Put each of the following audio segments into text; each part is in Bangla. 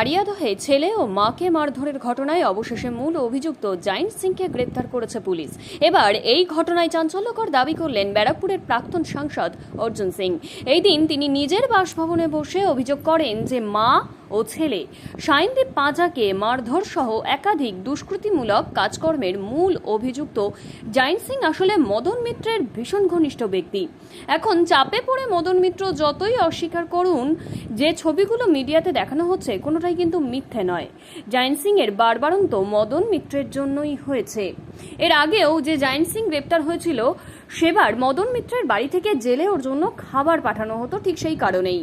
আরিয়াদহে ছেলে ও মাকে মারধরের ঘটনায় অবশেষে মূল অভিযুক্ত জাইন সিংকে গ্রেপ্তার করেছে পুলিশ। এবার এই ঘটনায় চাঞ্চল্যকর দাবি করলেন ব্যারাকপুরের প্রাক্তন সাংসদ অর্জুন সিং। এই দিন তিনি নিজের বাসভবনে বসে অভিযোগ করেন যে মা ও ছেলে। সাইনদীপ পাঁজাকে মারধর সহ একাধিক দুষ্কৃতিমূলক কাজকর্মের মূল অভিযুক্ত জাইন সিং আসলে মদন মিত্রের ভীষণ ঘনিষ্ঠ ব্যক্তি। এখন চাপে পড়ে মদন মিত্র যতই অস্বীকার করুন, যে ছবিগুলো মিডিয়াতে দেখানো হচ্ছে, কোনোটাই কিন্তু মিথ্যে নয়। জাইন সিং এর বারবারন্ত মদন মিত্রের জন্যই হয়েছে। এর আগেও যে জাইন সিং গ্রেপ্তার হয়েছিল সেবার মদন মিত্রের বাড়ি থেকে জেলে ওর জন্য খাবার পাঠানো হতো ঠিক সেই কারণেই।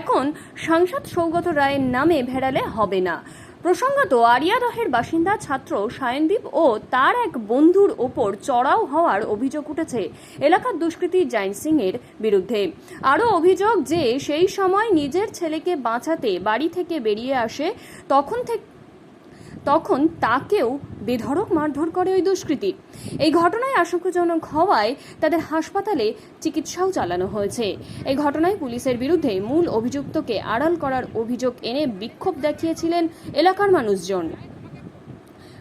এখন সাংসদ সৌগত রায়ের নামে ভেড়ালে হবে না। প্রসঙ্গত আরিয়াদহের বাসিন্দা ছাত্র সায়নদীপ ও তার এক বন্ধুর ওপর চড়াও হওয়ার অভিযোগ উঠেছে এলাকার দুষ্কৃতী জাইন সিং এর বিরুদ্ধে। আরও অভিযোগ যে সেই সময় নিজের ছেলেকে বাঁচাতে বাড়ি থেকে বেরিয়ে আসে, তখন থেকে তখন তাকেও বেধড়ক মারধর করে ওই দুষ্কৃতী। এই ঘটনায় আশঙ্কাজনক হওয়ায় তাদের হাসপাতালে চিকিৎসাও চালানো হয়েছে। এই ঘটনায় পুলিশের বিরুদ্ধে মূল অভিযুক্তকে আড়াল করার অভিযোগ এনে বিক্ষোভ দেখিয়েছিলেন এলাকার মানুষজন।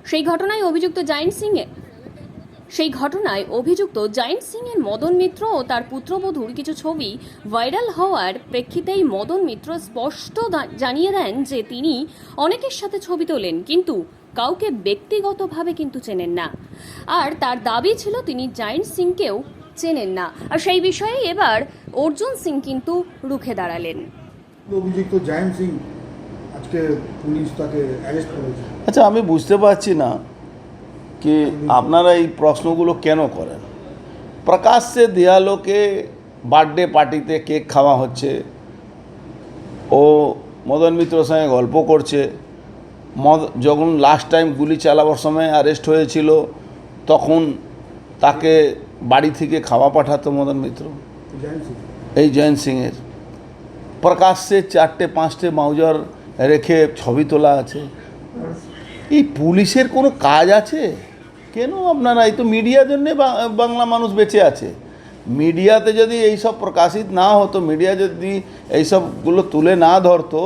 সেই ঘটনায় অভিযুক্ত জাইন সিং সেই ঘটনায় অভিযুক্ত জায়েন্ট সিং এর মদন মিত্র ও তার পুত্রবধূর কিছু ছবি ভাইরাল হওয়ার প্রেক্ষিতেই মদন মিত্র স্পষ্ট জানিয়ে দেন যে তিনি অনেকের সাথে ছবি তোলেন কিন্তু কাউকে ব্যক্তিগতভাবে কিন্তু চেনেন না। আর তার দাবি ছিল তিনি জায়েন্ট সিংকেও চেনেন না। আর সেই বিষয়ে এবার অর্জুন সিং কিন্তু রুখে দাঁড়ালেন। অভিযুক্ত জায়েন্ট সিং আজকে পুলিশ তাকে অ্যারেস্ট করেছে। আচ্ছা আমি বুঝতে পারছি না। কি আপনারা এই প্রশ্নগুলো কেন করেন প্রকাশ্যে দেয়ালোকে বার্থডে পার্টিতে কেক খাওয়া হচ্ছে ও মদন মিত্রর সঙ্গে গল্প করছে মদ যখন লাস্ট টাইম গুলি চালাবার সময় অ্যারেস্ট হয়েছিল তখন তাকে বাড়ি থেকে খাওয়া পাঠাতো মদন মিত্র এই জয়ন্ত সিংয়ের প্রকাশ্যে চারটে পাঁচটে মাউজার রেখে ছবি তোলা আছে এই পুলিশের কোনো কাজ আছে কেন আপনারা? এই তো মিডিয়ার জন্যে বাংলা মানুষ বেঁচে আছে। মিডিয়াতে যদি এইসব প্রকাশিত না হতো মিডিয়া যদি এইসবগুলো তুলে না ধরতো,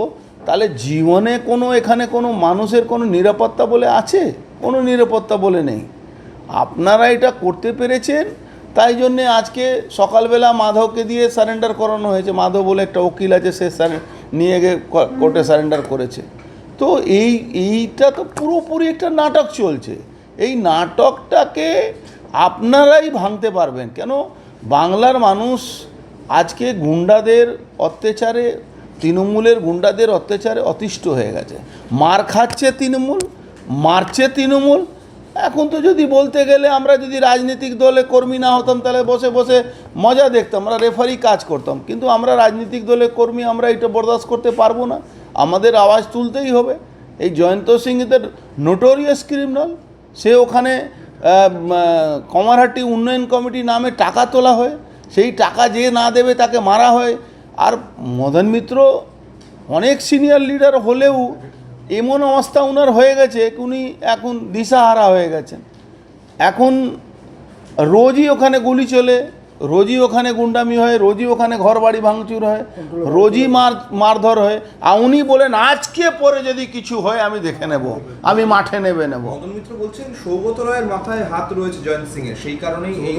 তাহলে জীবনে কোনো, এখানে কোনো মানুষের কোনো নিরাপত্তা বলে আছে? কোনো নিরাপত্তা বলে নেই। আপনারা এটা করতে পেরেছেন, তাই জন্যে আজকে সকালবেলা মাধবকে দিয়ে সারেন্ডার করানো হয়েছে। মাধব বলে একটা উকিল আছে, সে নিয়ে গিয়ে কোর্টে সারেন্ডার করেছে। তো এই, এইটা তো পুরোপুরি একটা নাটক চলছে। এই নাটকটাকে আপনারাই ভাঙতে পারবেন। কেন? বাংলার মানুষ আজকে গুন্ডাদের অত্যাচারে, তৃণমূলের গুন্ডাদের অত্যাচারে অতিষ্ঠ হয়ে গেছে। মার খাচ্ছে তৃণমূল, মারছে তৃণমূল। এখন তো যদি বলতে গেলে আমরা যদি রাজনৈতিক দলে কর্মী না হতাম, তাহলে বসে বসে মজা দেখতাম, আমরা রেফারি কাজ করতাম। কিন্তু আমরা রাজনৈতিক দলের কর্মী, আমরা এটা বরদাস্ত করতে পারব না। আমাদের আওয়াজ তুলতেই হবে। এই জয়ন্ত সিং এদের নোটোরিয়াস ক্রিমিনাল সে ওখানে কমারহাটি উন্নয়ন কমিটি নামে টাকা তোলা হয়। সেই টাকা যে না দেবে তাকে মারা হয়। আর মদন মিত্র অনেক সিনিয়র লিডার হলেও এমন অবস্থা উনার হয়ে গেছে উনি এখন দিশাহারা হয়ে গেছেন। এখন রোজই ওখানে গুলি চলে। রোজই ওখানে গুন্ডামি হয় রোজই ওখানে ঘর বাড়ি ভাঙচুর হয় রোজই মার মারধর হয় আর উনি বলেন আজকে পরে যদি কিছু হয় আমি দেখে নেব আমি মাঠে নেবে নেব মিত্র বলছেন সৌগত রায়ের মাথায় হাত রয়েছে জয়ন্ত সিং এর সেই কারণেই এই।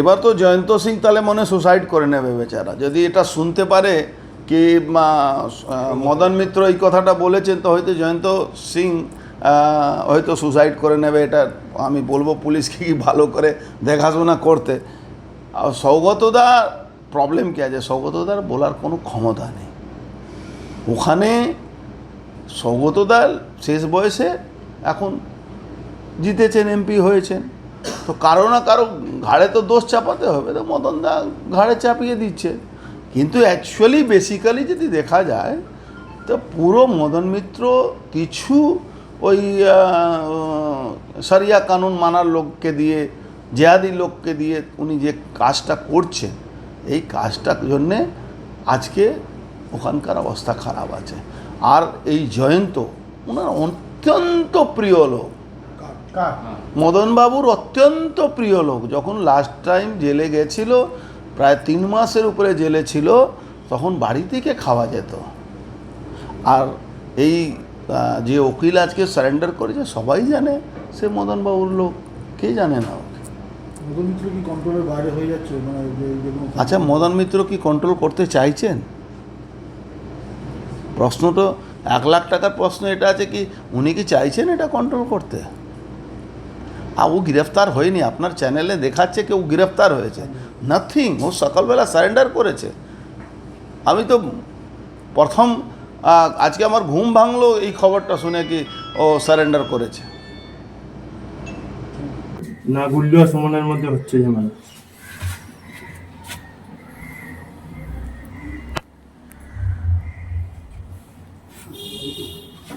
এবার তো জয়ন্ত সিং তাহলে মনে সুসাইড করে নেবে বেচারা। যদি এটা শুনতে পারে কি মা, মদন মিত্র এই কথাটা বলেছেন তো হয়তো জয়ন্ত সিং হয়তো সুসাইড করে নেবে, এটা আমি বলব পুলিশকে কি ভালো করে দেখাশোনা করতে। আর সৌগতদা প্রবলেম কী আছে? সৌগতদার বলার কোনো ক্ষমতা নেই। ওখানে সৌগতদার শেষ বয়সে এখন জিতেছেন এমপি হয়েছেন। তো কারও না কারও ঘাড়ে তো দোষ চাপাতে হবে, তো মদন দা ঘাড়ে চাপিয়ে দিচ্ছে। কিন্তু অ্যাকচুয়ালি বেসিক্যালি যদি দেখা যায়, তো পুরো মদন মিত্র কিছু ওই সারিয়া কানুন মানার লোককে দিয়ে জেহাদি লোককে দিয়ে উনি যে কাজটা করছেন এই কাজটার জন্যে আজকে ওখানকার অবস্থা খারাপ আছে। আর এই জয়ন্ত ওনার অত্যন্ত প্রিয় লোক। মদনবাবুর অত্যন্ত প্রিয় লোক। যখন লাস্ট টাইম জেলে গেছিল প্রায় তিন মাসের উপরে জেলে ছিল তখন বাড়ি থেকে খাওয়া যেত। আর এই যে উকিল আজকে সারেন্ডার করেছে সবাই জানে সে মদনবাবুর লোক। কে জানে না? ওকে? মদন মিত্র কি কন্ট্রোলের বাইরে হয়ে যাচ্ছে? মানে আচ্ছা মদন মিত্র কি কন্ট্রোল করতে চাইছেন? প্রশ্ন তো এক লাখ টাকার প্রশ্ন এটা আছে কি উনি কি চাইছেন এটা কন্ট্রোল করতে? আর ও গ্রেফতার হয়নি আপনার চ্যানেলে দেখাচ্ছে কেউ গ্রেফতার হয়েছে। নাথিং ও সকালবেলা সারেন্ডার করেছে। আমি তো প্রথম আজকে আমার ঘুম ভাঙলো এই খবরটা শুনে কি ও সারেন্ডার করেছে। না গুল্লু আর সুমনের মধ্যে হচ্ছে ঝামেলা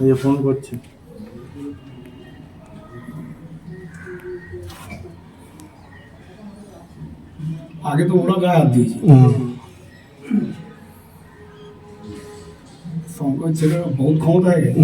এই ফোন করছে। আগে তো ওরা গায়ে হাত দিয়েছে। শঙ্কর ছেলেরা বহুত ক্ষমতা হয়ে গেছে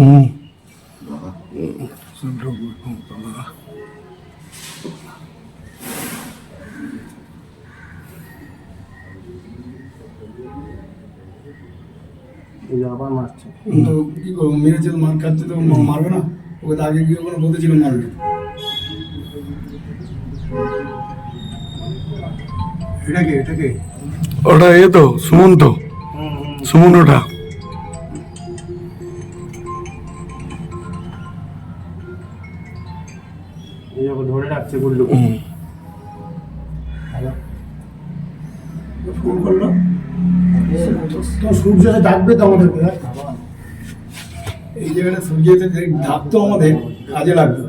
আবার মারছে কিন্তু কি করব মেরেছে তো মার খাচ্ছে তো মারবে না ওকে তো আগে গিয়ে ওখানে বলতেছিল মারবে এটাকে এটাকে ওটা এ তো সুমন তো সুমন ওটা যে বলল ফোন করল? তো সূর্য যে ডাকবে তো আমাদেরকে হ্যাঁ? এই জায়গাটা সূর্য ডাকতো আমাদের কাজে লাগবে।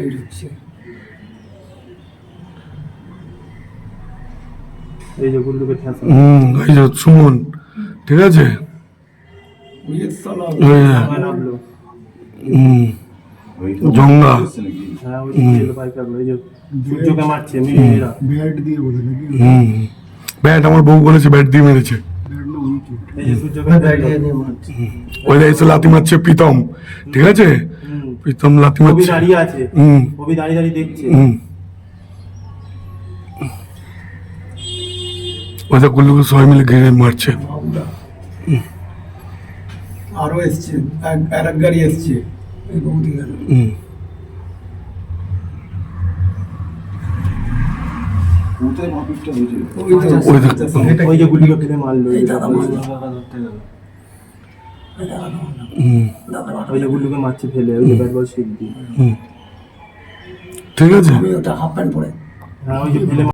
এই হচ্ছে এই যে গুল্লুকে হুম এই যে সুমন ঠিক আছে? জঙ্গা। হ্যাঁ ব্যাট আমার বউ বলেছে ব্যাট দিয়ে মেরেছে। ওই লাথি মারছে প্রীতম ঠিক আছে? প্রীতম লাথি কবি মারছে। দাঁড়িয়ে আছে। হুম। কবি দাঁড়িয়ে দাঁড়িয়ে দেখছে। হুম। যে গুল্লুকে সবাই মিলে ঘিরে মারছে। আরও এসছে। এক- আর এক গাড়ি এসছে। হুম। ওই যে গুলিকে ফেলে মারলো। এই যে গুল্লুকে মারছে ফেলে ওই ব্যাট বল দিয়ে ঠিক আছে। ওটা হাফ প্যান্ট পরে। হ্যাঁ ওই যে ফেলে